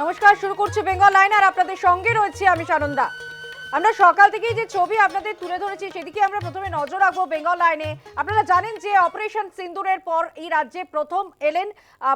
নমস্কার শুরু করছি বেঙ্গল লাইন আর আপনাদের সঙ্গে রয়েছে আমি সানন্দা। আমরা সকাল থেকেই যে ছবি আপনাদের তুলে ধরেছি সেদিকে আমরা প্রথমে নজর রাখব বেঙ্গল লাইনে। আপনারা জানেন যে অপারেশন সিন্দুরের পর এই রাজ্যে প্রথম এলেন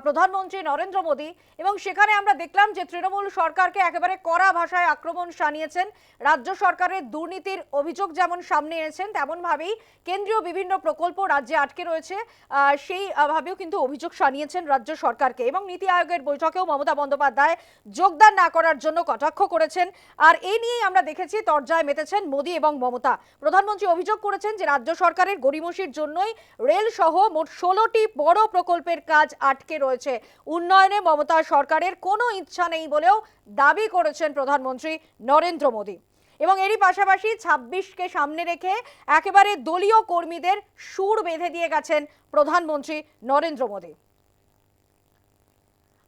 প্রধানমন্ত্রী নরেন্দ্র মোদী। এবং সেখানে আমরা দেখলাম যে তৃণমূল সরকারকে একেবারে কড়া ভাষায় আক্রমণ শানিয়েছেন। রাজ্য সরকারের দুর্নীতির অভিযোগ যেমন সামনে এনেছেন তেমনভাবেই কেন্দ্রীয় বিভিন্ন প্রকল্প রাজ্যে আটকে রয়েছে। আহ, সেই ভাবেও কিন্তু অভিযোগ শানিয়েছেন রাজ্য সরকারকে। এবং নীতি আয়োগের বৈঠকেও মমতা বন্দ্যোপাধ্যায় যোগদান না করার জন্য কটাক্ষ করেছেন। আর এই নিয়েই আমরা দেখেছি তরজায় মেতেছেন মোদী এবং মমতা। প্রধানমন্ত্রী অভিযোগ করেছেন যে রাজ্য সরকারের গরিমসির জন্যই রেল সহ মোট ষোলোটি বড় প্রকল্পের কাজ আটকে রয়েছে। উন্নয়নে মমতা সরকারের কোনো ইচ্ছা নেই বলেও দাবি করেছেন প্রধানমন্ত্রী নরেন্দ্র মোদী। এবং এরই পাশাপাশি ছাব্বিশকে সামনে রেখে একেবারে দলীয় কর্মীদের সুর বেঁধে দিয়ে গেছেন প্রধানমন্ত্রী নরেন্দ্র মোদী।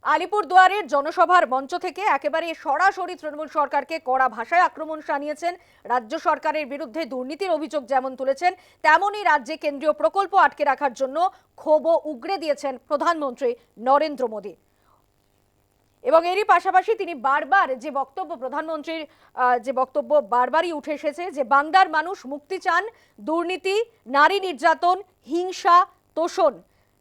আলিপুরদুয়ারের জনসভার মঞ্চ থেকে একেবারে সরাসরি তৃণমূল সরকারকে কড়া ভাষায় আক্রমণ শানিয়েছেন। রাজ্য সরকারের বিরুদ্ধে দুর্নীতির অভিযোগ যেমন তুলেছেন, তেমনই রাজ্যে কেন্দ্রীয় প্রকল্প আটকে রাখার জন্য ক্ষোভও উগরে দিয়েছেন প্রধানমন্ত্রী নরেন্দ্র মোদী। এবং এরই পাশাপাশি তিনি বারবার যে বক্তব্য প্রধানমন্ত্রীর যে বক্তব্য বারবারই উঠে এসেছে যে বাংলার মানুষ মুক্তি চান, দুর্নীতি, নারী নির্যাতন, হিংসা, তোষণ।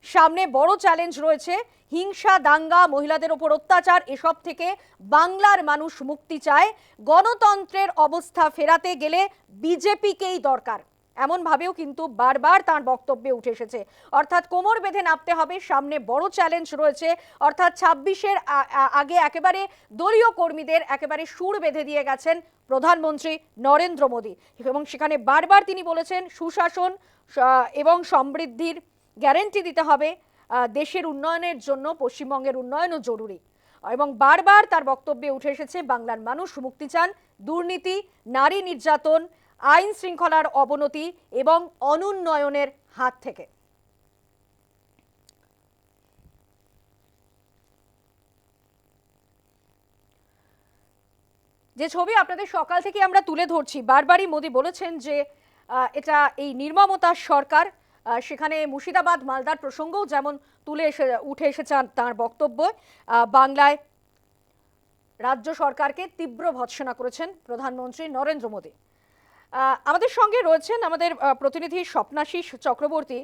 সামনে বড় চ্যালেঞ্জ রয়েছে। হিংসা, দাঙ্গা, মহিলাদের ওপর অত্যাচার, এসব থেকে বাংলার মানুষ মুক্তি চায়। গণতন্ত্রের অবস্থা ফেরাতে গেলে বিজেপিকেই দরকার। এমনভাবেও কিন্তু বারবার তার বক্তব্যে উঠে এসেছে। অর্থাৎ কোমর বেঁধে নামতে হবে, সামনে বড় চ্যালেঞ্জ রয়েছে। অর্থাৎ ছাব্বিশের আগে একেবারে দলীয় কর্মীদের একেবারে সুর বেঁধে দিয়ে গেছেন প্রধানমন্ত্রী নরেন্দ্র মোদী। এবং সেখানে বারবার তিনি বলেছেন, সুশাসন এবং সমৃদ্ধির গ্যারেন্টি দিতে হবে দেশের উন্নয়নের জন্য, পশ্চিমবঙ্গের উন্নয়নও জরুরি। এবং বারবার তার বক্তব্যে উঠে এসেছে, বাংলার মানুষ মুক্তি চান, দুর্নীতি, নারী নির্যাতন, আইন শৃঙ্খলার অবনতি এবং অনুন্নয়নের হাত থেকে। যে ছবি আপনাদের সকাল থেকে আমরা তুলে ধরছি, বারবারই মোদী বলেছেন যে এটা এই নির্মমতার সরকার সেখানে মুর্শিদাবাদ, মালদার প্রসঙ্গও যেমন তুলে এসে, উঠে এসেছে তাঁর বক্তব্য বাংলায় রাজ্য সরকারকে তীব্র ভৎসনা করেছেন প্রধানমন্ত্রী নরেন্দ্র মোদী। আমাদের সঙ্গে রয়েছেন আমাদের প্রতিনিধি স্বপ্নাশিস চক্রবর্তী।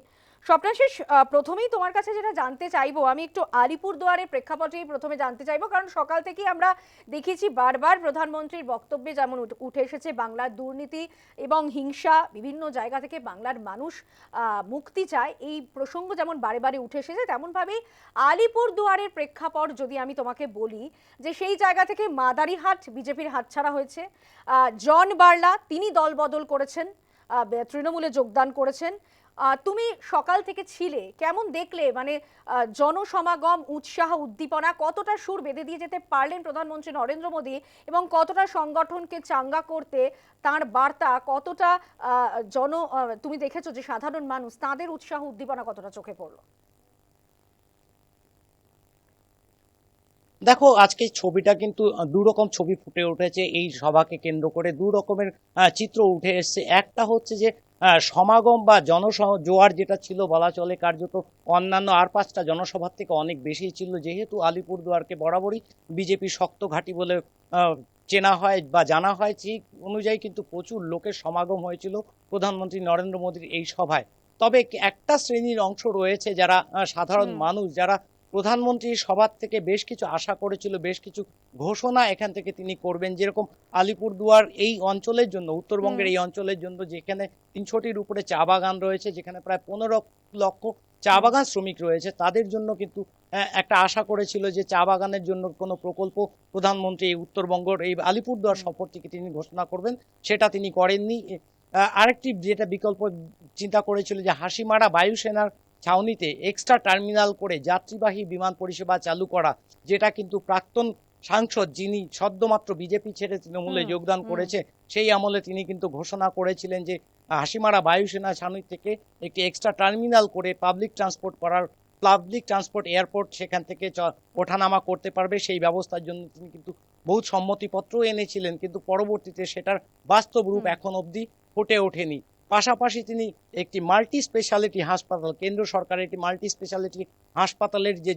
স্বপ্নাশিস প্রথমেই তোমার কাছে যেটা জানতে চাইব, আমি একটু আলিপুরদুয়ারের প্রেক্ষাপটেই প্রথমে জানতে চাইব, কারণ সকাল থেকেই আমরা দেখেছি বারবার প্রধানমন্ত্রীর বক্তব্যে যেমন উঠে এসেছে বাংলার দুর্নীতি এবং হিংসা, বিভিন্ন জায়গা থেকে বাংলার মানুষ মুক্তি চায়। এই প্রসঙ্গ যেমন বারে বারে উঠে এসেছে, তেমনভাবেই আলিপুরদুয়ারের প্রেক্ষাপট যদি আমি তোমাকে বলি, যে সেই জায়গা থেকে মাদারিহাট বিজেপির হাতছাড়া হয়েছে জন বার্লা তিনি দল বদল করেছেন তৃণমূলে যোগদান করেছেন তুমি সকাল থেকে ছিলে কেমন দেখলে? মানে জনসমাগম উৎসাহ উদ্দীপনা কতটা সুর বেঁধে দিয়ে যেতে পারলেন প্রধানমন্ত্রী নরেন্দ্র মোদী এবং কতটা সংগঠনকে চাঙ্গা করতে তার বার্তা কতটা জন তুমি দেখেছ যে সাধারণ মানুষ তাদের উৎসাহ উদ্দীপনা কতটা চোখে পড়ল? দেখো আজকে ছবিটা কিন্তু আহ, দু রকম ছবি ফুটে উঠেছে। এই সভাকে কেন্দ্র করে দু রকমের চিত্র উঠে এসেছে। একটা হচ্ছে যে সমাগম বা জনজোয়ার যেটা ছিল বলা চলে কার্যত অন্যান্য আর পাঁচটা জনসভার থেকে অনেক বেশি ছিল। যেহেতু আলিপুরদুয়ারকে বরাবরই বিজেপি শক্ত ঘাঁটি বলে চেনা হয় বা জানা হয় সেই অনুযায়ী কিন্তু প্রচুর লোকের সমাগম হয়েছিল প্রধানমন্ত্রী নরেন্দ্র মোদীর এই সভায়। তবে একটা শ্রেণির অংশ রয়েছে যারা সাধারণ মানুষ যারা প্রধানমন্ত্রী সবার থেকে বেশ কিছু আশা করেছিল বেশ কিছু ঘোষণা এখান থেকে তিনি করবেন। যেরকম আলিপুরদুয়ার এই অঞ্চলের জন্য উত্তরবঙ্গের এই অঞ্চলের জন্য যেখানে তিনশোটির উপরে চা বাগান রয়েছে যেখানে প্রায় পনেরো লক্ষ চা বাগান শ্রমিক রয়েছে তাদের জন্য কিন্তু একটা আশা করেছিল যে চা বাগানের জন্য কোনো প্রকল্প প্রধানমন্ত্রী এই উত্তরবঙ্গের এই আলিপুরদুয়ার সফর থেকে তিনি ঘোষণা করবেন সেটা তিনি করেননি। আরেকটি যেটা বিকল্প চিন্তা করেছিল যে হাসিমারা বায়ুসেনার ছাউনিতে এক্সট্রা টার্মিনাল করে যাত্রীবাহী বিমান পরিষেবা চালু করা যেটা কিন্তু প্রাক্তন সাংসদ যিনি সদ্যমাত্র বিজেপি ছেড়ে তৃণমূলে যোগদান করেছে সেই আমলে তিনি কিন্তু ঘোষণা করেছিলেন যে হাসিমারা বায়ুসেনা ছাউনি থেকে একটি এক্সট্রা টার্মিনাল করে পাবলিক ট্রান্সপোর্ট করার পাবলিক ট্রান্সপোর্ট এয়ারপোর্ট সেখান থেকে চ- ওঠানামা করতে পারবে সেই ব্যবস্থার জন্য তিনি কিন্তু বহু সম্মতিপত্র এনেছিলেন কিন্তু পরবর্তীতে সেটার বাস্তব রূপ এখন অবধি ফুটে ওঠেনি। পাশাপাশি তিনি একটি মাল্টি স্পেশালিটি হাসপাতাল কেন্দ্র সরকারের একটি মাল্টি স্পেশালিটি হাসপাতালের যে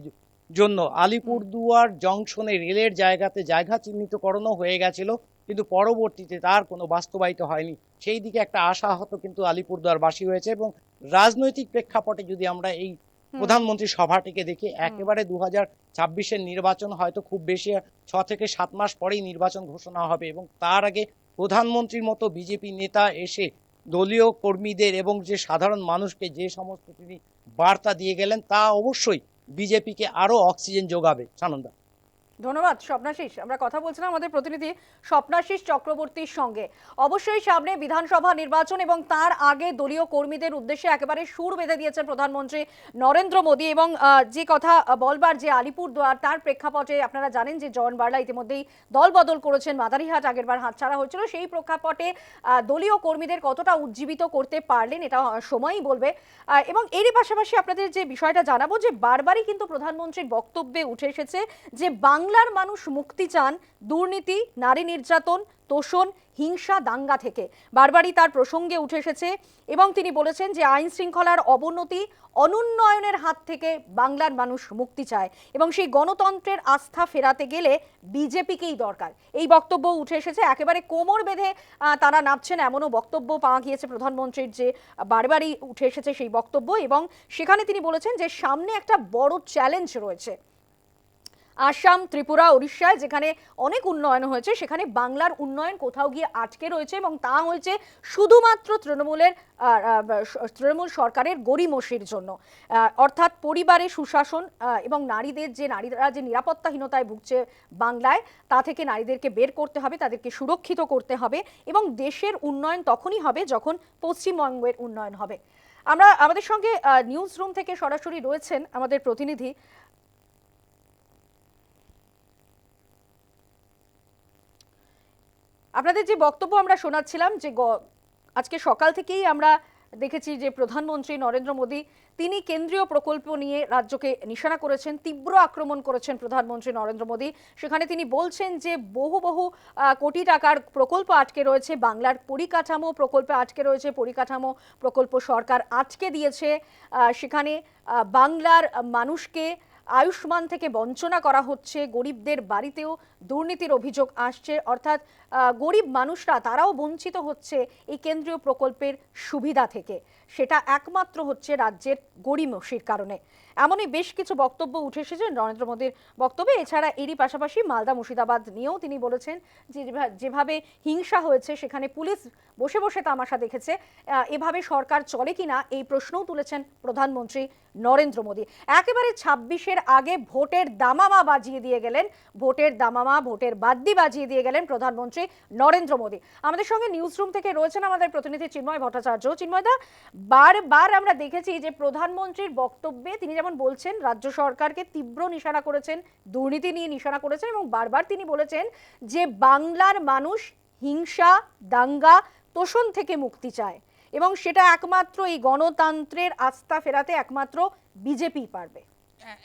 জন্য আলিপুরদুয়ার জংশনে রেলের জায়গাতে জায়গা চিহ্নিতকরণও হয়ে গেছিল কিন্তু পরবর্তীতে তার কোনো বাস্তবায়িত হয়নি। সেই দিকে একটা আশাহত কিন্তু আলিপুরদুয়ারবাসী হয়েছে এবং রাজনৈতিক প্রেক্ষাপটে যদি আমরা এই প্রধানমন্ত্রী সভাটিকে দেখি একেবারে দু হাজার ছাব্বিশের নির্বাচন হয়তো খুব বেশি ছ থেকে সাত মাস পরেই নির্বাচন ঘোষণা হবে এবং তার আগে প্রধানমন্ত্রীর মতো বিজেপি নেতা এসে দলীয় কর্মীদের এবং যে সাধারণ মানুষকে যে সমস্ত তিনি বার্তা দিয়ে গেলেন, তা অবশ্যই বিজেপিকে আরও অক্সিজেন যোগাবে। সানন্দা। ধন্যবাদ স্বপ্নাশিস আমরা কথা বলছিলাম আমাদের প্রতিনিধি স্বপ্নাশিস চক্রবর্তীর সঙ্গে। অবশ্যই সামনে বিধানসভা নির্বাচন এবং তার আগে দলীয় কর্মীদের উদ্দেশ্যে একেবারে সুর বেঁধে দিয়েছেন প্রধানমন্ত্রী নরেন্দ্র মোদী এবং যে কথা বলবার যে আলিপুর আলিপুরদুয়ার তার প্রেক্ষাপটে আপনারা জানেন যে জন বার্লা ইতিমধ্যেই দল বদল করেছেন, মাদারিহাট আগেরবার হাতছাড়া হয়েছিল। সেই প্রেক্ষাপটে দলীয় কর্মীদের কতটা উজ্জীবিত করতে পারলেন এটা সময়ই বলবে। এবং এরই পাশাপাশি আপনাদের যে বিষয়টা জানাব যে বারবারই কিন্তু প্রধানমন্ত্রীর বক্তব্যে উঠে এসেছে যে বাংলার মানুষ মুক্তি চান দুর্নীতি, নারী নির্যাতন, তোষণ, হিংসা দাঙ্গা থেকে। বারবারই তার প্রসঙ্গে উঠে এসেছে এবং তিনি বলেছেন যে আইন শৃঙ্খলার অবনতি অনুন্নয়নের হাত থেকে বাংলার মানুষ মুক্তি চায় এবং সেই গণতন্ত্রের আস্থা ফেরাতে গেলে বিজেপিকেই দরকার। এই বক্তব্য উঠে এসেছে, একেবারে কোমর বেঁধে তারা নামছেন এমনও বক্তব্য পাওয়া গিয়েছে প্রধানমন্ত্রীর যে বারবারই উঠে এসেছে সেই বক্তব্য এবং সেখানে তিনি বলেছেন যে সামনে একটা বড় চ্যালেঞ্জ রয়েছে। আসাম, ত্রিপুরা উড়িষ্যায় যেখানে অনেক উন্নয়ন হয়েছে, সেখানে বাংলার উন্নয়ন কোথাও গিয়ে আটকে রয়েছে এবং তা হয়েছে শুধুমাত্র তৃণমূলের তৃণমূল সরকারের গরিমসির জন্য। অর্থাৎ পরিবারে সুশাসন এবং নারীদের যে, নারীরা যে নিরাপত্তাহীনতায় ভুগছে বাংলায়, তা থেকে নারীদেরকে বের করতে হবে, তাদেরকে সুরক্ষিত করতে হবে এবং দেশের উন্নয়ন তখনই হবে যখন পশ্চিমবঙ্গের উন্নয়ন হবে। আমরা আমাদের সঙ্গে নিউজ রুম থেকে সরাসরি রয়েছেন আমাদের প্রতিনিধি আপনাদের যে বক্তব্য আমরা শোনাচ্ছিলাম যে আজকে সকাল থেকেই আমরা দেখেছি যে প্রধানমন্ত্রী নরেন্দ্র মোদী, তিনি কেন্দ্রীয় প্রকল্প নিয়ে রাজ্যকে নিশানা করেছেন, তীব্র আক্রমণ করেছেন প্রধানমন্ত্রী নরেন্দ্র মোদী। সেখানে তিনি বলছেন যে বহু বহু কোটি টাকার প্রকল্প আটকে রয়েছে, বাংলার পরিকাঠামো প্রকল্পে আটকে রয়েছে, পরিকাঠামো প্রকল্প সরকার আটকে দিয়েছে। সেখানে বাংলার মানুষকে আয়ুষ্মান থেকে বঞ্চনা করা হচ্ছে, গরিবদের বাড়িতেও দুর্নীতির অভিযোগ আসছে। অর্থাৎ গরিব মানুষরা তারাও বঞ্চিত হচ্ছে এই কেন্দ্রীয় প্রকল্পের সুবিধা থেকে। সেটা একমাত্র হচ্ছে রাজ্যের গরিমসির কারণে। এমনই বেশ কিছু বক্তব্য উঠে এসেছে নরেন্দ্র মোদীর বক্তব্যে। এছাড়া এরই পাশাপাশি মালদা মুর্শিদাবাদ নিয়েও তিনি বলেছেন যে যেভা- যেভাবে হিংসা হয়েছে, সেখানে পুলিশ বসে বসে তামাশা দেখেছে। এভাবে সরকার চলে কিনা এই প্রশ্নও তুলেছেন প্রধানমন্ত্রী নরেন্দ্র মোদী। একেবারে ছাব্বিশের আগে ভোটের দামামা বাজিয়ে দিয়ে গেলেন, ভোটের দামামা, ভোটের বাদ্যি বাজিয়ে দিয়ে গেলেন প্রধানমন্ত্রী নরেন্দ্র মোদী। আমাদের সঙ্গে নিউজ রুম থেকে রয়েছেন আমাদের প্রতিনিধি চিন্ময় ভট্টাচার্য। চিন্ময়দা বারবার আমরা দেখেছি যে প্রধানমন্ত্রীর বক্তব্যে তিনি যেমন বলছেন, রাজ্য সরকারকে তীব্র নিশানা করেছেন, দুর্নীতি নিয়ে নিশানা করেছেন এবং বারবার তিনি বলেছেন যে বাংলার মানুষ হিংসা, দাঙ্গা, তোষণ থেকে মুক্তি চায় এবং সেটা একমাত্র এই গণতন্ত্রের আস্থা ফেরাতে একমাত্র বিজেপি পারবে।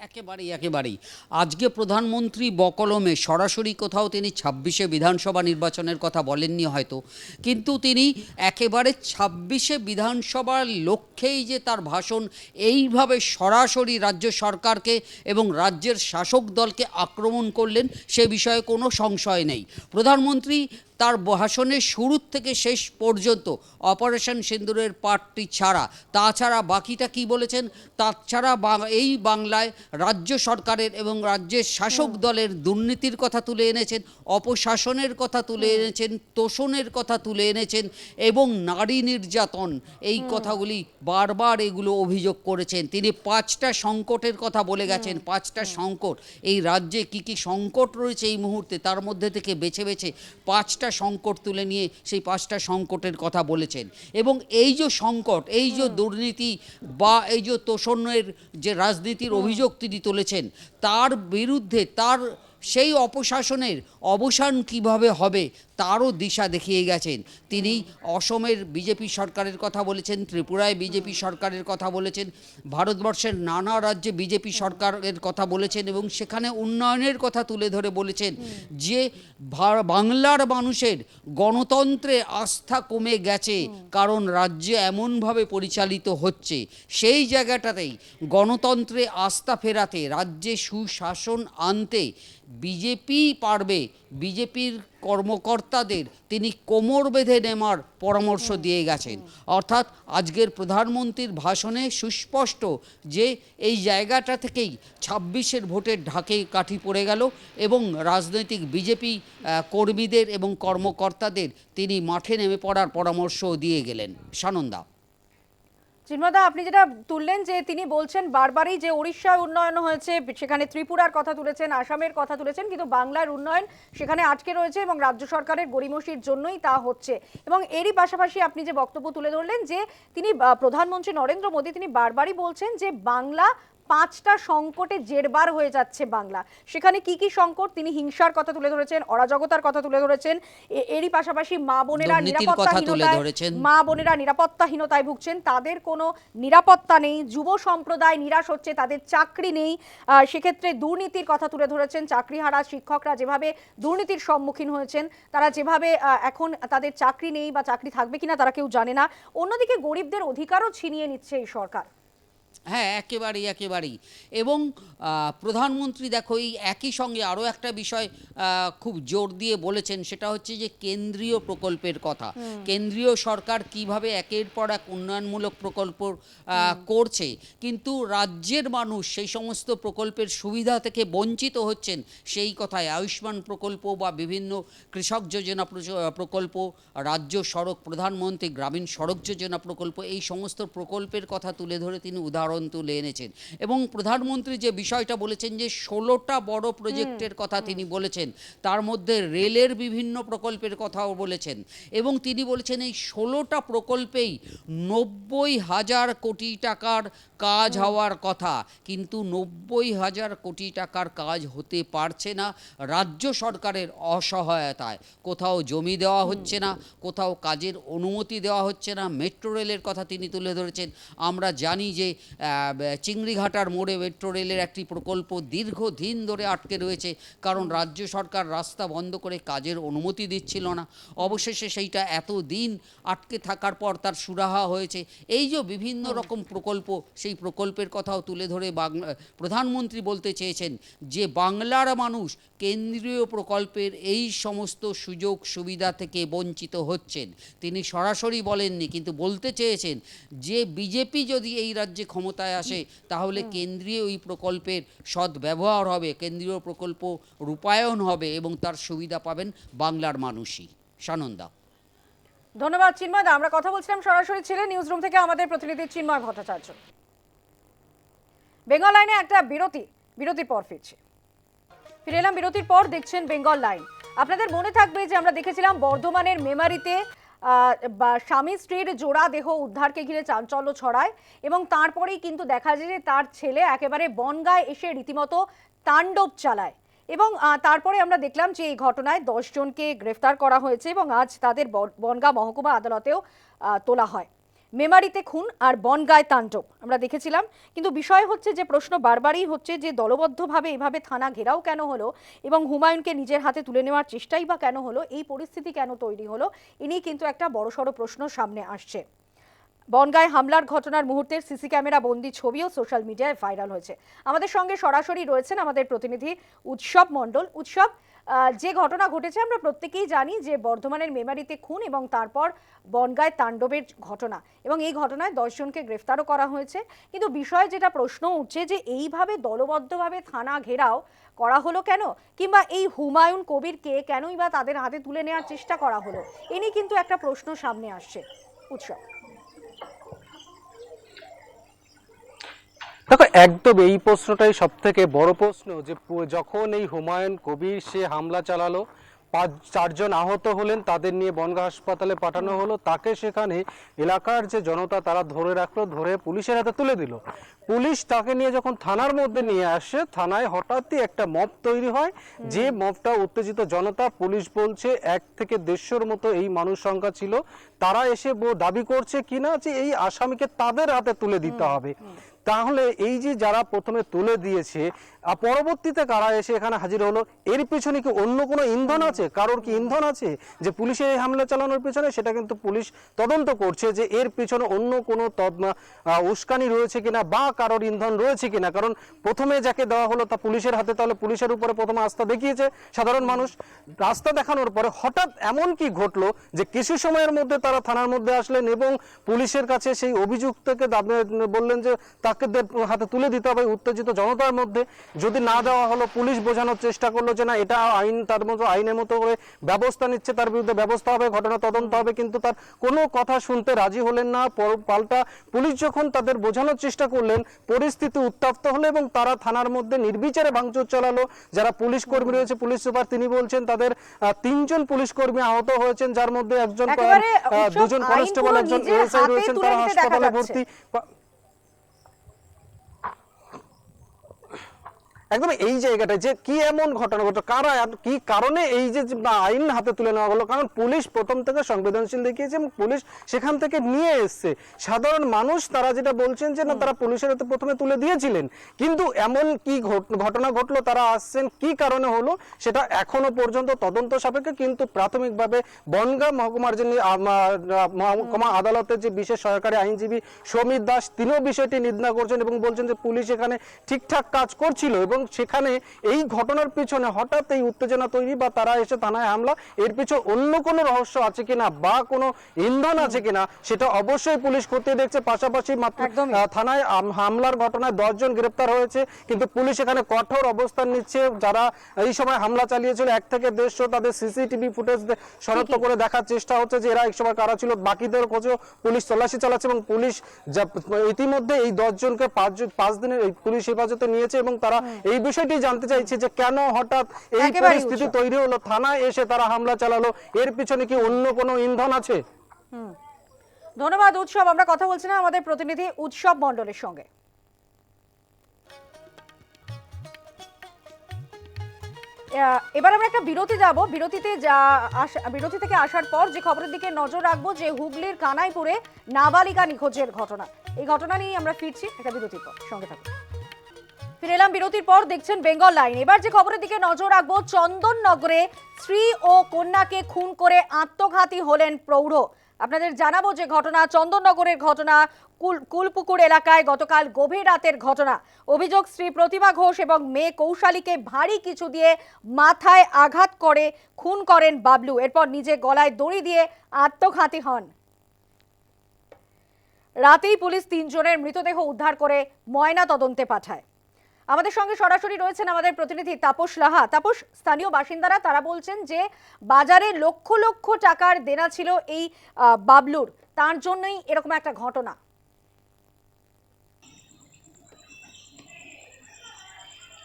একেবারেই একেবারেই। আজকে প্রধানমন্ত্রী বকলমে সরাসরি কোথাও তিনি ছাব্বিশে বিধানসভা নির্বাচনের কথা বলেননি হয়তো, কিন্তু তিনি একেবারে ছাব্বিশে বিধানসভার লক্ষ্যেই যে তার ভাষণ, এইভাবে সরাসরি রাজ্য সরকারকে এবং রাজ্যের শাসক দলকে আক্রমণ করলেন, সে বিষয়ে কোনো সংশয় নেই। প্রধানমন্ত্রী তার ভাষণের শুরুর থেকে শেষ পর্যন্ত অপারেশন সিন্দুরের পার্টটি ছাড়া। তাছাড়া বাকিটা কি বলেছেন? তাছাড়া বাং- এই বাংলায় রাজ্য সরকারের এবং রাজ্যের শাসক দলের দুর্নীতির কথা তুলে এনেছেন অপশাসনের কথা তুলে এনেছেন তোষণের কথা তুলে এনেছেন এবং নারী নির্যাতন। এই কথাগুলি বারবার এগুলো অভিযোগ করেছেন। তিনি পাঁচটা সংকটের কথা বলে গেছেন পাঁচটা সংকট। এই রাজ্যে কি কি সংকট রয়েছে এই মুহূর্তে? তার মধ্যে থেকে বেছে বেছে পাঁচটা সংকট তুলে নিয়ে সেই পাঁচটা সংকটের কথা বলেছেন। এবং এই যে সংকট এই যে দুর্নীতি বা এই যে তোষণের যে রাজনীতির অভিযোগ তিনি তুলেছেন তার বিরুদ্ধে তার সেই অপশাসনের অবসান কীভাবে হবে তারও দিশা দেখিয়ে গেছেন। তিনি অসমের বিজেপি সরকারের কথা বলেছেন, ত্রিপুরায় বিজেপি সরকারের কথা বলেছেন, ভারতবর্ষের নানা রাজ্যে বিজেপি সরকারের কথা বলেছেন এবং সেখানে উন্নয়নের কথা তুলে ধরে বলেছেন যে বাংলার মানুষের গণতন্ত্রে আস্থা কমে গেছে, কারণ রাজ্য এমনভাবে পরিচালিত হচ্ছে। সেই জায়গাটাতেই গণতন্ত্রে আস্থা ফেরাতে, রাজ্যে সুশাসন আনতে বিজেপি পারবে বিজেপির কর্মকর্তাদের তিনি কোমর বেঁধে নেওয়ার পরামর্শ দিয়ে গেছেন। অর্থাৎ আজকের প্রধানমন্ত্রীর ভাষণে সুস্পষ্ট যে এই জায়গাটা থেকেই ছাব্বিশের ভোটের ঢাকে কাঠি পড়ে গেল এবং রাজনৈতিক বিজেপি কর্মীদের এবং কর্মকর্তাদের তিনি মাঠে নেমে পড়ার পরামর্শ দিয়ে গেলেন। সানন্দা। চিন্ময়দা আপনি যেটা তুললেন যে তিনি বলছেন বারবারই যে উড়িষ্যায় উন্নয়ন হয়েছে, সেখানে ত্রিপুরার কথা তুলেছেন, আসামের কথা তুলেছেন, কিন্তু বাংলার উন্নয়ন সেখানে আটকে রয়েছে এবং রাজ্য সরকারের গরিমসির জন্যই তা হচ্ছে। এবং এরই পাশাপাশি আপনি যে বক্তব্য তুলে ধরলেন যে তিনি প্রধানমন্ত্রী নরেন্দ্র মোদী, তিনি বারবারই বলছেন যে বাংলা পাঁচটা সংকটে জেরবার হয়ে যাচ্ছে বাংলা। সেখানে কি কি সংকট? তিনি হিংসার কথা তুলে ধরেছেন অরাজকতার কথা তুলে ধরেছেন এরই পাশাপাশি মা বোনেরা নিরাপত্তাহীনতায় মা বোনেরা নিরাপত্তাহীনতায় ভুগছেন তাদের কোনো নিরাপত্তা নেই যুব সম্প্রদায় নিরাশ হচ্ছে তাদের চাকরি নেই। আহ, সেক্ষেত্রে দুর্নীতির কথা তুলে ধরেছেন চাকরিহারা শিক্ষকরা যেভাবে দুর্নীতির সম্মুখীন হয়েছেন তারা যেভাবে আহ, এখন তাদের চাকরি নেই বা চাকরি থাকবে কিনা তারা কেউ জানে না। অন্যদিকে গরিবদের অধিকারও ছিনিয়ে নিচ্ছে এই সরকার। হ্যাঁ একেবারেই একেবারেই। এবং প্রধানমন্ত্রী দেখো এই একই সঙ্গে আরও একটা বিষয় খুব জোর দিয়ে বলেছেন সেটা হচ্ছে যে কেন্দ্রীয় প্রকল্পের কথা। কেন্দ্রীয় সরকার কীভাবে একের পর এক উন্নয়নমূলক প্রকল্প করছে কিন্তু রাজ্যের মানুষ সেই সমস্ত প্রকল্পের সুবিধা থেকে বঞ্চিত হচ্ছেন সেই কথায় আয়ুষ্মান প্রকল্প বা বিভিন্ন কৃষক যোজনা প্রকল্প রাজ্য সড়ক প্রধানমন্ত্রী গ্রামীণ সড়ক যোজনা প্রকল্প এই সমস্ত প্রকল্পের কথা তুলে ধরে তিনি উদাহরণ তুলে এনেছেন। এবং প্রধানমন্ত্রী যে বিষয়টা বলেছেন যে ষোলোটা বড় প্রজেক্টের কথা তিনি বলেছেন তার মধ্যে রেলের বিভিন্ন প্রকল্পের কথাও বলেছেন। এবং তিনি বলেছেন এই ষোলোটা প্রকল্পেই নব্বই হাজার কোটি টাকার কাজ হওয়ার কথা। কিন্তু নব্বই হাজার কোটি টাকার কাজ হতে পারছে না রাজ্য সরকারের অসহায়তায়। কোথাও জমি দেওয়া হচ্ছে না কোথাও কাজের অনুমতি দেওয়া হচ্ছে না মেট্রো রেলের কথা তিনি তুলে ধরেছেন। আমরা জানি যে চিংড়িঘাটার মোড়ে মেট্রো রেলের একটি প্রকল্প দীর্ঘদিন ধরে আটকে রয়েছে। কারণ রাজ্য সরকার রাস্তা বন্ধ করে কাজের অনুমতি দিচ্ছিল না। অবশেষে সেইটা এত দিন আটকে থাকার পর তার সুরাহা হয়েছে। এই যে বিভিন্ন রকম প্রকল্প সেই প্রকল্পের কথাও তুলে ধরে বাংলা প্রধানমন্ত্রী বলতে চেয়েছেন যে বাংলার মানুষ কেন্দ্রীয় প্রকল্পের এই সমস্ত সুযোগ সুবিধা থেকে বঞ্চিত হচ্ছেন। তিনি সরাসরি বলেননি কিন্তু বলতে চেয়েছেন যে বিজেপি যদি এই রাজ্যে ক্ষমতায় আসে তাহলে কেন্দ্রীয় এই প্রকল্পের সদ্ব্যবহার হবে কেন্দ্রীয় প্রকল্প রূপায়ণ হবে এবং তার সুবিধা পাবেন বাংলার মানুষই। সানন্দা। ধন্যবাদ চিন্ময় দা আমরা কথা বলছিলাম সরাসরি ছিলেন নিউজ রুম থেকে আমাদের প্রতিনিধি চিন্ময় ভট্টাচার্য। বেঙ্গল লাইনে একটা বিরতি বিরতির পর ফিরছি। ফিরে এলাম বিরতির পর দেখছেন বেঙ্গল লাইন। আপনাদের মনে থাকবে যে আমরা দেখেছিলাম বর্ধমানের মেমারিতে স্বামী স্ত্রীর জোড়া দেহ উদ্ধারকে ঘিরে চাঞ্চল্য ছড়ায় এবং তারপরেই কিন্তু দেখা যায় যে তার ছেলে একেবারে বনগায় এসে রীতিমতো তাণ্ডব চালায়। এবং তারপরে আমরা দেখলাম যে এই ঘটনায় দশজনকে গ্রেফতার করা হয়েছে এবং আজ তাদের বনগা মহকুমা আদালতেও তোলা হয়। মেমারিতে খুন আর বনগায় তাণ্ডব। আমরা দেখেছিলাম। কিন্তু বিষয় হচ্ছে যে, প্রশ্ন বারবারই হচ্ছে যে, দলবদ্ধভাবে এভাবে থানা ঘেরাও কেন হলো এবং হুমায়ুনকে নিজের হাতে তুলে নেওয়ার চেষ্টাই বা কেন হলো, এই পরিস্থিতি কেন তৈরি হলো, এ নিয়ে কিন্তু একটা বড়সড় প্রশ্ন সামনে আসছে। বনগায় হামলার ঘটনার মুহূর্তের সিসি ক্যামেরা বন্দি ছবিও সোশ্যাল মিডিয়ায় ভাইরাল হয়েছে। আমাদের সঙ্গে সরাসরি রয়েছেন আমাদের প্রতিনিধি উৎসব মণ্ডল। উৎসব যে ঘটনা ঘটেছে আমরা প্রত্যেকেই জানি যে বর্ধমানের মেমারিতে খুন এবং তারপর বনগায় তাণ্ডবের ঘটনা এবং এই ঘটনায় দশজনকে গ্রেফতারও করা হয়েছে। কিন্তু বিষয়ে যেটা প্রশ্ন উঠছে যে এইভাবে দলবদ্ধভাবে থানা ঘেরাও করা হলো কেন? কিংবা এই হুমায়ুন কবিরকে কেনই বা তাদের হাতে তুলে নেওয়ার চেষ্টা করা হলো? এ কিন্তু একটা প্রশ্ন সামনে আসছে উৎসব। দেখো একদম এই প্রশ্নটাই সব থেকে বড় প্রশ্ন যে যখন এই হুমায়ুন কবির সে হামলা চালালো পাঁচ চারজন আহত হলেন তাদের নিয়ে বনগা হাসপাতালে পাঠানো হলো তাকে সেখানে এলাকার যে জনতা তারা ধরে রাখল ধরে পুলিশের হাতে তুলে দিল। পুলিশ তাকে নিয়ে যখন থানার মধ্যে নিয়ে আসে থানায় হঠাৎই একটা মব তৈরি হয়। যে মবটা উত্তেজিত জনতা পুলিশ বলছে এক থেকে দেড়শোর মতো এই মানুষ সংখ্যা ছিল। তারা এসে ব- দাবি করছে কিনা যে এই আসামিকে তাদের হাতে তুলে দিতে হবে। তাহলে এই যে যারা প্রথমে তুলে দিয়েছে পরবর্তীতে কারা এসে এখানে হাজির হলো? এর পিছনে কি অন্য কোনো ইন্ধন আছে? কারোর কি ইন্ধন আছে? যে পুলিশের এই হামলা চালানোর পিছনে সেটা কিন্তু পুলিশ তদন্ত করছে যে এর পিছনে অন্য কোনো উস্কানি রয়েছে কিনা বা কারোর ইন্ধন রয়েছে কিনা? কারণ প্রথমে যাকে দেওয়া হলো তা পুলিশের হাতে, তাহলে পুলিশের উপরে প্রথমে আস্থা দেখিয়েছে সাধারণ মানুষ। রাস্তা দেখানোর পরে হঠাৎ এমন কি ঘটলো যে কিছু সময়ের মধ্যে তারা থানার মধ্যে আসলেন এবং পুলিশের কাছে সেই অভিযুক্তকে বললেন যে তাকে হাতে তুলে দিতে হবে। উত্তেজিত জনতার মধ্যে যদি না দেওয়া হলো পুলিশ বোঝানোর চেষ্টা করল যে না এটা আইন তার মতো আইনের মতো করে ব্যবস্থা নিচ্ছে তার বিরুদ্ধে ব্যবস্থা হবে ঘটনা তদন্ত হবে কিন্তু তার কোনো কথা শুনতে রাজি হলেন না। পাল্টা পুলিশ যখন তাদের বোঝানোর চেষ্টা করলেন পরিস্থিতি উত্তপ্ত হলো এবং তারা থানার মধ্যে নির্বিচারে ভাঙচুর চালালো। যারা পুলিশ কর্মী রয়েছে পুলিশ সুপার তিনি বলছেন তাদের তিনজন পুলিশ কর্মী আহত হয়েছেন যার মধ্যে একজন দুজন কনস্টেবল একজন রয়েছেন তারা হাসপাতালে ভর্তি। একদম এই জায়গাটায় যে কি এমন ঘটনা ঘটলো কারা কি কারণে এই যে আইন হাতে তুলে নেওয়া হলো? কারণ পুলিশ প্রথম থেকে সংবেদনশীল দেখিয়েছে এবং পুলিশ সেখান থেকে নিয়ে এসছে। সাধারণ মানুষ তারা যেটা বলছেন যে না তারা পুলিশের হাতে প্রথমে তুলে দিয়েছিলেন। কিন্তু এমন কি ঘট- ঘটনা ঘটলো তারা আসছেন কি কারণে হলো সেটা এখনও পর্যন্ত তদন্ত সাপেক্ষে কিন্তু প্রাথমিকভাবে বনগাঁ মহকুমার যিনি মহকুমা আদালতের যে বিশেষ সহকারী আইনজীবী সমীর দাস তিনিও বিষয়টি নিন্দা করছেন এবং বলছেন যে পুলিশ এখানে ঠিকঠাক কাজ করছিল এবং সেখানে এই ঘটনার পিছনে হঠাৎ এই উত্তেজনা তৈরি বা তারা এসে থানায় হামলা এর পিছনে অন্য কোনো রহস্য আছে কিনা বা কোনো ইন্ধন আছে কিনা সেটা অবশ্যই পুলিশ খতিয়ে দেখছে। পাশাপাশি মাত্র থানায় হামলার ঘটনায় দশজন গ্রেপ্তার হয়েছে কিন্তু পুলিশ এখানে কঠোর অবস্থান নিচ্ছে। যারা এই সময় হামলা চালিয়েছিল এক থেকে দেড়শো তাদের সিসিটিভি ফুটেজ শনাক্ত করে দেখার চেষ্টা হচ্ছে যে এরা এক সময় কারা ছিল। বাকিদের খোঁজেও পুলিশ তল্লাশি চালাচ্ছে এবং পুলিশ ইতিমধ্যে এই দশজনকে পাঁচ পাঁচ দিনের পুলিশ হেফাজতে নিয়েছে এবং তারা এই বিষয়টি জানতে চাইছে যে কেন হঠাৎ এই পরিস্থিতি তৈরি হলো থানায় এসে তারা হামলা চালালো এর পিছনে কি অন্য কোনো ইন্ধন আছে? ধন্যবাদ উৎসব আমরা কথা বলছিলাম আমাদের প্রতিনিধি উৎসব মণ্ডলের সঙ্গে। এবার আমরা একটা বিরতি যাব। বিরতিতে যা বিরতি থেকে আসার পর যে খবরের দিকে নজর রাখব যে হুগলির কানাইপুরে নাবালিকা নিখোঁজের ঘটনা। এই ঘটনা নিয়ে আমরা ফিরছি একটা বিরতির পর সঙ্গে থাকুন। ফিরে এলাম বিরতির পর, দেখছেন বেঙ্গল লাইন। এবার যে খবরের দিকে নজর রাখব, চন্দননগরে স্ত্রী ও কন্যাকে খুন করে আত্মঘাতী হলেন প্রৌঢ়। আপনাদের জানাব যে ঘটনা, চন্দননগরের ঘটনা, কুল, কুলপুকুর এলাকায় গতকাল গভীর রাতের ঘটনা। অভিযোগ, স্ত্রী প্রতিমা ঘোষ এবং মেয়ে কৌশালীকে ভারী কিছু দিয়ে মাথায় আঘাত করে খুন করেন বাবলু। এরপর নিজে গলায় দড়ি দিয়ে আত্মঘাতী হন। রাতেই পুলিশ তিনজনের মৃতদেহ উদ্ধার করে ময়না তদন্তে পাঠায়। আমাদের সঙ্গে সরাসরি রয়েছেন আমাদের প্রতিনিধি তাপস লাহা। তাপস, স্থানীয় বাসিন্দারা তারা বলছেন যে বাজারে লক্ষ লক্ষ টাকার দেনা ছিল এই বাবলুর। তার জন্যই এরকম একটা ঘটনা।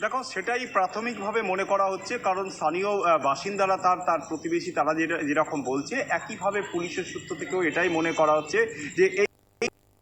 দেখো, সেটাই প্রাথমিকভাবে মনে করা হচ্ছে, কারণ স্থানীয় বাসিন্দারা তার তার প্রতিবেশী তারা যেটা- যেরকম বলছে, একইভাবে পুলিশের সূত্র থেকেও এটাই মনে করা হচ্ছে যে এই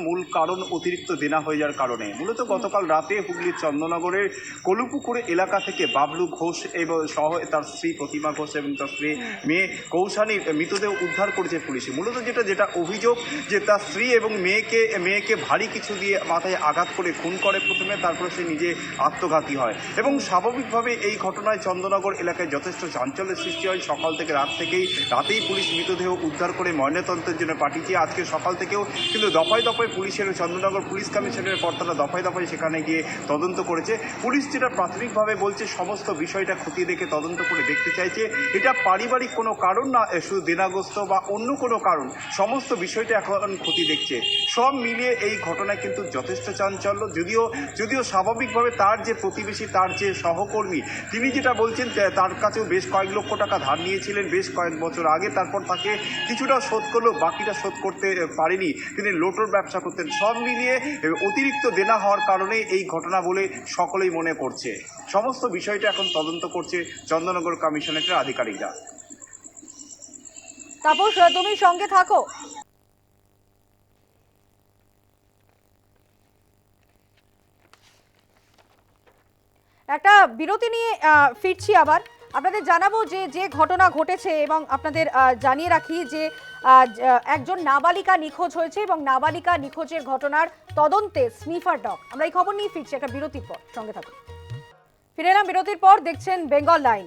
মূল কারণ অতিরিক্ত দেনা হয়ে যাওয়ার কারণে। মূলত গতকাল রাতে হুগলির চন্দননগরের কলুপুকুরে এলাকা থেকে বাবলু ঘোষ এবং সহ তার স্ত্রী প্রতিমা ঘোষ এবং তার স্ত্রী মেয়ে কৌশানীর মৃতদেহ উদ্ধার করেছে পুলিশে। মূলত যেটা যেটা অভিযোগ যে তার স্ত্রী এবং মেয়েকে মেয়েকে ভারী কিছু দিয়ে মাথায় আঘাত করে খুন করে প্রথমে, তারপরে সে নিজে আত্মঘাতী হয়। এবং স্বাভাবিকভাবে এই ঘটনায় চন্দননগর এলাকায় যথেষ্ট চাঞ্চল্যের সৃষ্টি হয়। সকাল থেকে রাত থেকেই রাতেই পুলিশ মৃতদেহ উদ্ধার করে ময়নাতন্ত্রের জন্য পাঠিয়েছে। আজকে সকাল থেকেও কিন্তু দফায় দফায় পুলিশের চন্দননগর পুলিশ কমিশনের কর্তারা দফায় দফায় সেখানে গিয়ে তদন্ত করেছে। পুলিশ যেটা প্রাথমিকভাবে বলছে, সমস্ত বিষয়টা খতিয়ে দেখে তদন্ত করে দেখতে চাইছে। এটা পারিবারিক কোনো কারণ না শুধু দেনাগ্রস্ত বা অন্য কোনো কারণ। সমস্ত বিষয়টা এখন খতিয়ে দেখছে। সব মিলিয়ে এই ঘটনায় কিন্তু যথেষ্ট চাঞ্চল্য। যদিও যদিও স্বাভাবিকভাবে তার যে প্রতিবেশী, তার যে সহকর্মী, তিনি যেটা বলছেন তার কাছেও বেশ কয়েক লক্ষ টাকা ধার নিয়েছিলেন, বেশ কয়েক বছর আগে। তারপর তাকে কিছুটা শোধ করলেও বাকিটা শোধ করতে পারেনি। তিনি লোটোর ব্যবসা করতেন সব মিলিয়ে অতিরিক্ত দেনা হওয়ার কারণে এই ঘটনা বলে সকলেই মনে করছে। সমস্ত বিষয়টা এখন তদন্ত করছে চন্দননগর কমিশনারেটের আধিকারিকরা। তাপস, তুমি সঙ্গে থাকো। একটা বিরতি নিয়ে ফিরছি আবার। আপনাদের জানাব যে যে ঘটনা ঘটেছে এবং আপনাদের জানিয়ে রাখি যে একজন নাবালিকা নিখোঁজ হয়েছে এবং নাবালিকা নিখোঁজের ঘটনার তদন্তে স্নিফার ডগ। আমরা এই খবর নিয়ে ফিরছি একটা বিরতির পর। সঙ্গে থাকুন। ফিরে এলাম বিরতির পর, দেখছেন বেঙ্গল লাইন।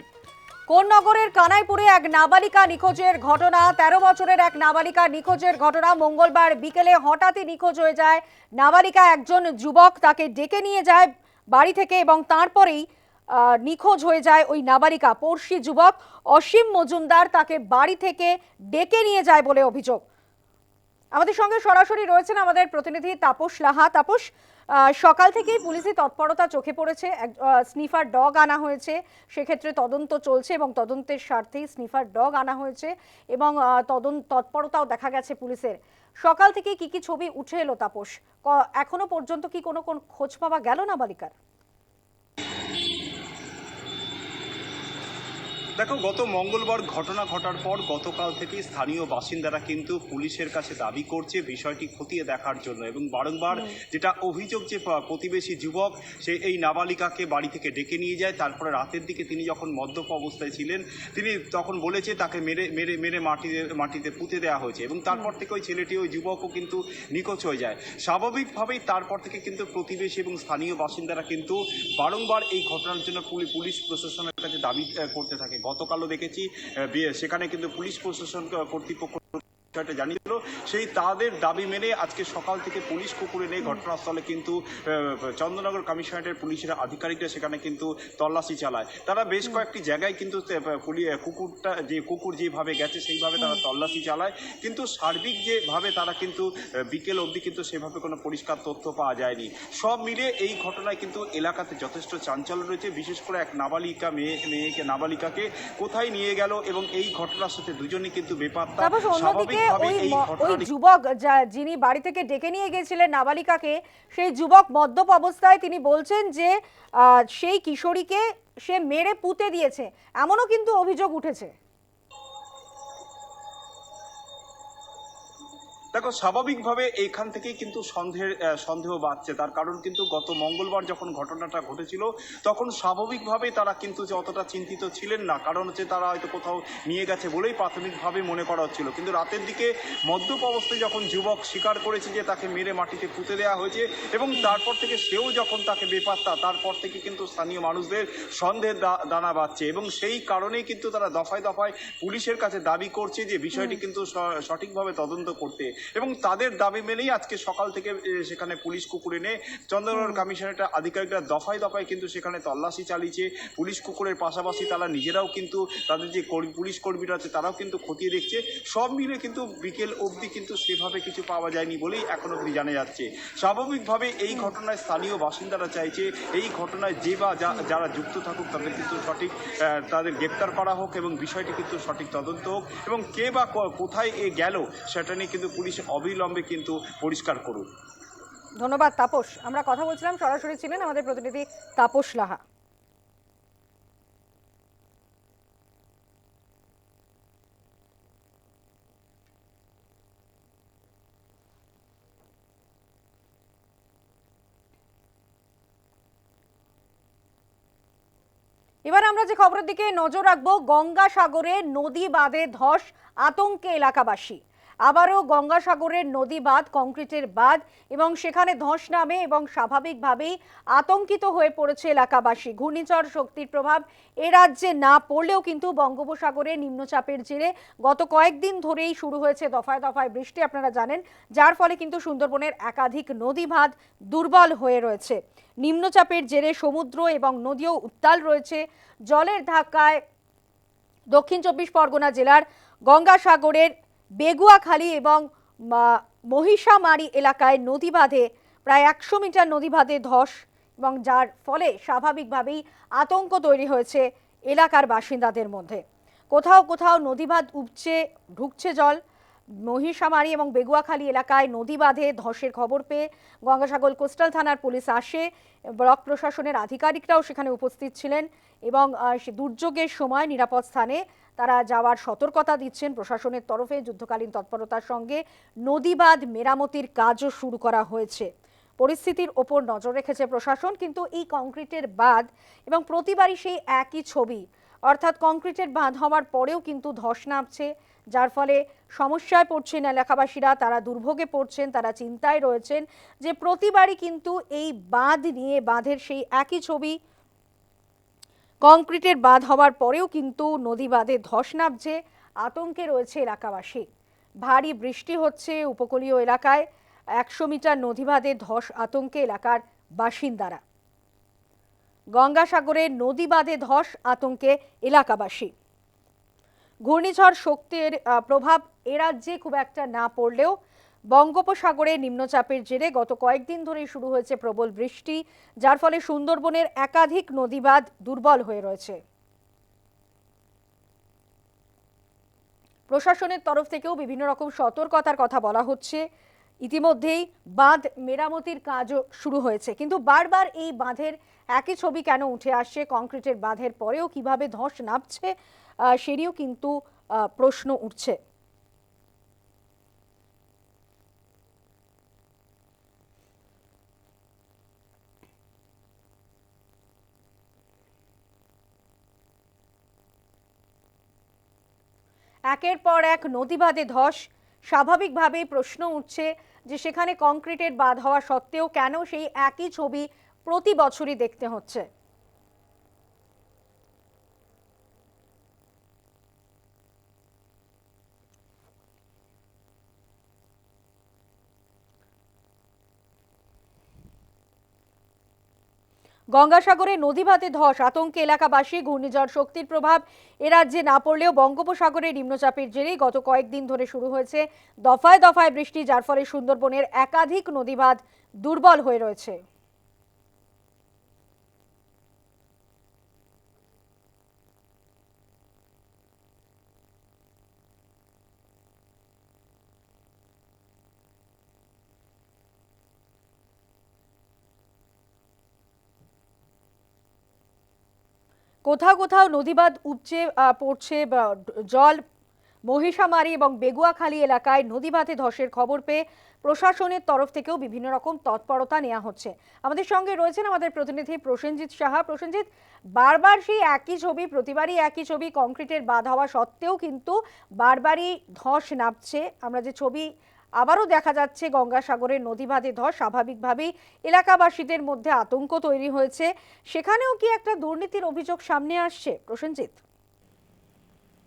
কোন নগরের কানাইপুরে এক নাবালিকা নিখোঁজের ঘটনা? তেরো বছরের এক নাবালিকা নিখোঁজের ঘটনা। মঙ্গলবার বিকেলে হঠাৎই নিখোঁজ হয়ে যায়। নাবালিকা একজন যুবক তাকে ডেকে নিয়ে যায় বাড়ি থেকে এবং তারপরেই নিখোঁজ হয়ে যায় ওই নাবালিকা। পড়শি যুবক অসীম মজুমদার তাকে বাড়ি থেকে ডেকে নিয়ে যায় বলে অভিযোগ। আমাদের সঙ্গে সরাসরি রয়েছেন আমাদের প্রতিনিধি তাপস লাহা। তাপস সকাল থেকেই পুলিশি তৎপরতা চোখে পড়েছে। স্নিফার ডগ আনা হয়েছে। সেক্ষেত্রে তদন্ত চলছে এবং তদন্তের স্বার্থেই স্নিফার ডগ আনা হয়েছে এবং তদন্ত তৎপরতাও দেখা গেছে পুলিশের। সকাল থেকে কি কি ছবি উঠে এলো তাপস? এখনও পর্যন্ত কি কোনো, কোন খোঁজ পাওয়া গেল না বালিকার দেখো গত মঙ্গলবার ঘটনা ঘটার পর গতকাল থেকে স্থানীয় বাসিন্দারা কিন্তু পুলিশের কাছে দাবি করছে বিষয়টি খতিয়ে দেখার জন্য এবং বারংবার যেটা অভিযোগ যে প্রতিবেশী যুবক সে এই নাবালিকাকে বাড়ি থেকে ডেকে নিয়ে যায়। তারপরে রাতের দিকে তিনি যখন মদ্যপ অবস্থায় ছিলেন তিনি তখন বলেছে তাকে মেরে মেরে মেরে মাটিতে মাটিতে পুঁতে দেওয়া হয়েছে। এবং তারপর থেকে ওই ছেলেটি ওই যুবকও কিন্তু নিখোঁজ হয়ে যায়। স্বাভাবিকভাবেই তারপর থেকে কিন্তু প্রতিবেশী এবং স্থানীয় বাসিন্দারা কিন্তু বারংবার এই ঘটনার জন্য পুলি- পুলিশ প্রশাসনের কাছে দাবি করতে থাকে। গতকালও দেখেছি সেখানে কিন্তু পুলিশ প্রশাসন কর্তৃপক্ষ বিষয়টা জানিয়েছিল। সেই তাদের দাবি মেনে আজকে সকাল থেকে পুলিশ কুকুরে নিয়ে ঘটনাস্থলে কিন্তু চন্দ্রনগর কমিশনারেটের পুলিশের আধিকারিকরা সেখানে কিন্তু তল্লাশি চালায়। তারা বেশ কয়েকটি জায়গায় কিন্তু কুকুরটা যে কুকুর যেভাবে গেছে সেইভাবে তারা তল্লাশি চালায়। কিন্তু সার্বিক যেভাবে তারা কিন্তু বিকেল অবধি কিন্তু সেভাবে কোনো পরিষ্কার তথ্য পাওয়া যায়নি। সব মিলে এই ঘটনায় কিন্তু এলাকাতে যথেষ্ট চাঞ্চল্য রয়েছে। বিশেষ করে এক নাবালিকা মেয়ে মেয়েকে নাবালিকাকে কোথায় নিয়ে গেল এবং এই ঘটনার সাথে দুজনই কিন্তু বেপাত্তা। তারপর স্বাভাবিকভাবে ওই ওই যুবক যিনি বাড়ি থেকে ডেকে নিয়ে গিয়েছিলেন নাবালিকাকে সেই যুবক মদ্যপ অবস্থায় তিনি বলছেন যে আহ, সেই কিশোরীকে সে মেরে পুঁতে দিয়েছে। এমনও কিন্তু অভিযোগ উঠেছে। দেখো স্বাভাবিকভাবে এইখান থেকেই কিন্তু সন্দেহের সন্দেহ বাড়ছে। তার কারণ কিন্তু গত মঙ্গলবার যখন ঘটনাটা ঘটেছিল তখন স্বাভাবিকভাবে তারা কিন্তু যে অতটা চিন্তিত ছিলেন না। কারণ হচ্ছে তারা হয়তো কোথাও নিয়ে গেছে বলেই প্রাথমিকভাবে মনে করা হচ্ছিল। কিন্তু রাতের দিকে মদ্যপ অবস্থায় যখন যুবক স্বীকার করেছে যে তাকে মেরে মাটিতে পুঁতে দেওয়া হয়েছে এবং তারপর থেকে সেও যখন তাকে বেপাত্তা তারপর থেকে কিন্তু স্থানীয় মানুষদের সন্দেহের দানা বাঁধছে এবং সেই কারণেই কিন্তু তারা দফায় দফায় পুলিশের কাছে দাবি করছে যে বিষয়টি কিন্তু স- সঠিকভাবে তদন্ত করতে। এবং তাদের দাবি মেনেই আজকে সকাল থেকে সেখানে পুলিশ কুকুর এনে চন্দ্রনগর কমিশনারের আধিকারিকরা দফায় দফায় কিন্তু সেখানে তল্লাশি চালিয়েছে। পুলিশ কুকুরের পাশাপাশি তারা নিজেরাও কিন্তু তাদের যে পুলিশ কর্মীরা আছে তারাও কিন্তু খতিয়ে দেখছে। সব মিলে কিন্তু বিকেল অবধি কিন্তু সেভাবে কিছু পাওয়া যায়নি বলেই এখন অবধি জানা যাচ্ছে। স্বাভাবিকভাবে এই ঘটনায় স্থানীয় বাসিন্দারা চাইছে এই ঘটনায় যে বা যা- যারা যুক্ত থাকুক তাদের কিন্তু সঠিক তাদের গ্রেপ্তার করা হোক এবং বিষয়টি কিন্তু সঠিক তদন্ত হোক এবং কে বা কোথায় এ গেল সেটা নিয়ে কিন্তু পুলিশ অবিলম্বে কিন্তু পরিষ্কার করুক ধন্যবাদ, তাপস। আমরা কথা বলছিলাম, সরাসরি ছিলেন আমাদের প্রতিনিধি তাপস লাহা। এবার আমরা যে খবরের দিকে নজর রাখব, গঙ্গাসাগরে নদী বাঁধে ধস, আতঙ্কে এলাকাবাসী। আবারও গঙ্গাসাগরের নদী বাঁধ, কংক্রিটের বাঁধ এবং সেখানে ধস নামে এবং স্বাভাবিকভাবেই আতঙ্কিত হয়ে পড়েছে এলাকাবাসী। ঘূর্ণিঝড় শক্তির প্রভাব এ রাজ্যে না পড়লেও কিন্তু বঙ্গোপসাগরে নিম্নচাপের জেরে গত কয়েকদিন ধরেই শুরু হয়েছে দফায় দফায় বৃষ্টি, আপনারা জানেন। যার ফলে কিন্তু সুন্দরবনের একাধিক নদী বাঁধ দুর্বল হয়ে রয়েছে। নিম্নচাপের জেরে সমুদ্র এবং নদীও উত্তাল রয়েছে। জলের ধাক্কায় দক্ষিণ চব্বিশ পরগনা জেলার গঙ্গাসাগরের বেগুয়াখালী এবং মহিষামারি এলাকায় নদী বাঁধে প্রায় একশো মিটার নদী বাঁধে ধস এবং যার ফলে স্বাভাবিকভাবেই আতঙ্ক তৈরি হয়েছে এলাকার বাসিন্দাদের মধ্যে। কোথাও কোথাও নদী বাঁধ উপচে, ঢুকছে জল। মহিষামারি এবং বেগুয়াখালী এলাকায় নদী বাঁধে ধসের খবর পেয়ে গঙ্গাসাগর কোস্টাল থানার পুলিশ আসে। ব্লক প্রশাসনের আধিকারিকরাও সেখানে উপস্থিত ছিলেন এবং দুর্যোগের সময় নিরাপদ স্থানে তারা যাওয়ার সতর্কতা দিচ্ছেন প্রশাসনের তরফে। যুদ্ধকালীন তৎপরতার সঙ্গে নদীবাঁধ মেরামতির কাজও শুরু করা হয়েছে। পরিস্থিতির ওপর নজর রেখেছে প্রশাসন, কিন্তু এই কংক্রিটের বাঁধ এবং প্রতিবারই সেই একই ছবি। অর্থাৎ কংক্রিটের বাঁধ হওয়ার পরেও কিন্তু ধস নামছে, যার ফলে সমস্যায় পড়ছেন এলাকাবাসীরা, তারা দুর্ভোগে পড়ছেন, তারা চিন্তায় রয়েছেন যে প্রতিবারই কিন্তু এই বাঁধ নিয়ে, বাঁধের সেই একই ছবি কংক্রিটের বাঁধ হওয়ার পরেও কিন্তু নদী বাঁধে ধস নামছে, আতঙ্কে রয়েছে এলাকাবাসী। ভারী বৃষ্টি হচ্ছে উপকূলীয় এলাকায়, একশো মিটার নদী বাঁধে ধস আতঙ্কে এলাকার বাসিন্দারা। গঙ্গাসাগরে নদী বাঁধে ধস আতঙ্কে এলাকাবাসী। ঘূর্ণিঝড় শক্তির প্রভাব এ রাজ্যে খুব একটা না পড়লেও বঙ্গোপসাগরে নিম্নচাপের জেরে গত কয়েকদিন ধরেই শুরু হয়েছে প্রবল বৃষ্টি, যার ফলে সুন্দরবনের একাধিক নদীবাঁধ দুর্বল হয়ে রয়েছে। প্রশাসনের তরফ থেকেও বিভিন্ন রকম সতর্কতার কথা বলা হচ্ছে। ইতিমধ্যেই বাঁধ মেরামতির কাজও শুরু হয়েছে। কিন্তু বারবার এই বাঁধের একই ছবি কেন উঠে আসছে? কংক্রিটের বাঁধের পরেও কীভাবে ধস নামছে? সেটিও কিন্তু প্রশ্ন উঠছে। একের পর এক নদীবাদে ধস। স্বাভাবিকভাবেই প্রশ্ন উঠছে যে সেখানে কংক্রিটের বাঁধ হওয়া সত্ত্বেও কেন সেই একই ছবি প্রতি বছরই দেখতে হচ্ছে। গঙ্গাসাগরে নদীভাতে ধস, আতঙ্কে এলাকাবাসী, ঘূর্ণিঝড় শক্তির প্রভাব। এ রাজ্যে না পড়লেও বঙ্গোপসাগরে নিম্নচাপের জেরেই গত কয়েকদিন ধরে শুরু হয়েছে দফায় দফায় বৃষ্টি, যার ফলে সুন্দরবনের একাধিক নদীবাঁধ দুর্বল হয়ে রয়েছে। কোথাও কোথাও নদীবাঁধ উপচে পড়ছে জল। মহিষামারি এবং বেগুয়াখালী এলাকায় নদীবাঁধে ধসের খবর পেয়ে প্রশাসনের তরফ থেকেও বিভিন্ন রকম তৎপরতা নেওয়া হচ্ছে। আমাদের সঙ্গে রয়েছেন আমাদের প্রতিনিধি প্রসেনজিৎ সাহা। প্রসেনজিৎ, বারবার সেই একই ছবি, প্রতিবারই একই ছবি, কংক্রিটের বাঁধ হওয়া সত্ত্বেও কিন্তু বারবারই ধস নামছে। আমরা যে ছবি আবারও দেখা যাচ্ছে গঙ্গাসাগরের নদীবাঁধে ধর স্বাভাবিকভাবেই এলাকাবাসীদের মধ্যে আতঙ্ক তৈরি হয়েছে। সেখানেও কি একটা দুর্নীতির অভিযোগ সামনে আসছে? প্রসেনজিৎ।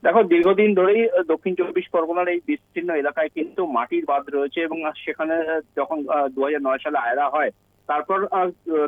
দেখো, দীর্ঘদিন ধরেই দক্ষিণ চব্বিশ পরগনার এই বিস্তীর্ণ এলাকায় কিন্তু মাটির বাঁধ রয়েছে এবং সেখানে যখন দু সালে আয়রা হয় তারপর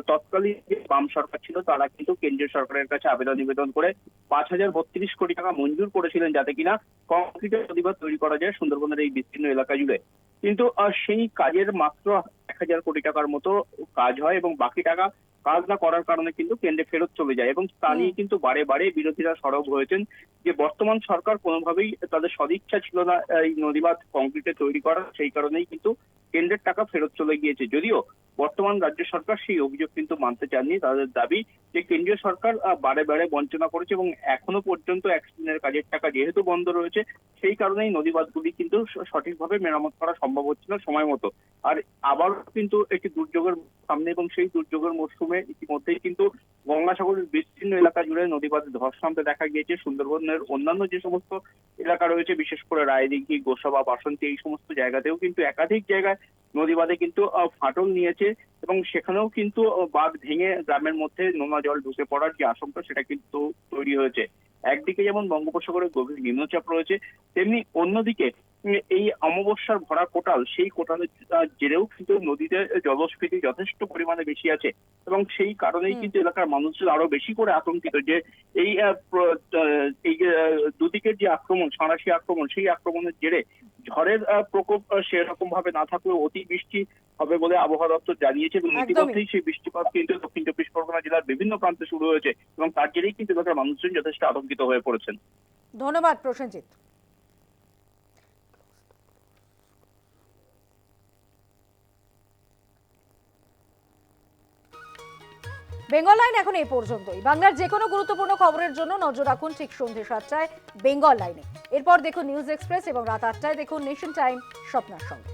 তৎকালীন যে বাম সরকার ছিল তারা কিন্তু কেন্দ্রীয় সরকারের কাছে আবেদন নিবেদন করে পাঁচ হাজার বত্রিশ কোটি টাকা মঞ্জুর করেছিলেন যাতে কিনা কংক্রিটের প্রতিবাদ তৈরি করা যায় সুন্দরবনের এই বিস্তীর্ণ এলাকা জুড়ে। কিন্তু সেই কাজের মাত্র এক হাজার কোটি টাকার মতো কাজ হয় এবং বাকি টাকা কাজ না করার কারণে কিন্তু কেন্দ্রে ফেরত চলে যায় এবং তা নিয়ে কিন্তু বারে বারে বিরোধীরা সরব হয়েছেন যে বর্তমান সরকার কোনোভাবেই তাদের সদিচ্ছা ছিল না এই নদীবাঁধ কংক্রিটে তৈরি করা সেই কারণেই কিন্তু কেন্দ্রের টাকা ফেরত চলে গিয়েছে। যদিও বর্তমান রাজ্য সরকার সেই অভিযোগ কিন্তু মানতে চাননি। তাদের দাবি যে কেন্দ্রীয় সরকার বারে বারে বঞ্চনা করেছে এবং এখনও পর্যন্ত অ্যাক্সিডেন্টের কাজের টাকা যেহেতু বন্ধ রয়েছে, সেই কারণেই নদীবাঁধগুলি কিন্তু সঠিকভাবে মেরামত করা সম্ভব হচ্ছে না সময় মতো। আর আবার কিন্তু একটি দুর্যোগের সামনে এবং সেই দুর্যোগের মরশুমে ইতিমধ্যেই কিন্তু গঙ্গাসাগরের বিস্তীর্ণ এলাকা জুড়ে নদীবাদে ধস নামতে দেখা গিয়েছে। সুন্দরবনের অন্যান্য যে সমস্ত এলাকা রয়েছে, বিশেষ করে রায়দিঘি, গোসাবা, বাসন্তী, এই সমস্ত জায়গাতেও কিন্তু একাধিক জায়গায় নদীবাদে কিন্তু আহ, ফাটল নিয়েছে এবং সেখানেও কিন্তু বাঘ বাঁধ ভেঙে গ্রামের মধ্যে নোনা জল ঢুকে পড়ার যে আশঙ্কা সেটা কিন্তু তৈরি হয়েছে। একদিকে যেমন বঙ্গোপসাগরে গভীর নিম্নচাপ রয়েছে তেমনি অন্যদিকে এই অমাবস্যার ভরা কোটাল সেই কোটালের জেরেও কিন্তু নদীতে জলস্ফীতি যথেষ্ট পরিমাণে বেশি আছে। এবং সেই কারণেই কিন্তু এলাকার মানুষজন আরও বেশি করে আতঙ্কিত যে এই এই দুদিকের যে আক্রমণ সাঁড়াশি আক্রমণ সেই আক্রমণের জেরে ঝড়ের প্রকোপ সেরকম ভাবে না থাকলেও অতি বৃষ্টি হবে বলে আবহাওয়া দপ্তর জানিয়েছে এবং। ইতিমধ্যেই সেই বৃষ্টিপাত কিন্তু দক্ষিণ চব্বিশ পরগনা জেলার বিভিন্ন প্রান্তে শুরু হয়েছে এবং তার জেরেই কিন্তু এলাকার মানুষজন যথেষ্ট আতঙ্কিত হয়ে পড়েছেন। ধন্যবাদ প্রসেনজিৎ। বেঙ্গল লাইন এখন এই পর্যন্তই। বাংলার যে কোনো গুরুত্বপূর্ণ খবরের জন্য নজর রাখুন ঠিক সন্ধ্যে সাতটায় বেঙ্গল লাইনে। এরপর দেখুন নিউজ এক্সপ্রেস এবং রাত আটটায় দেখুন নেশন টাইম স্বপ্নার সঙ্গে।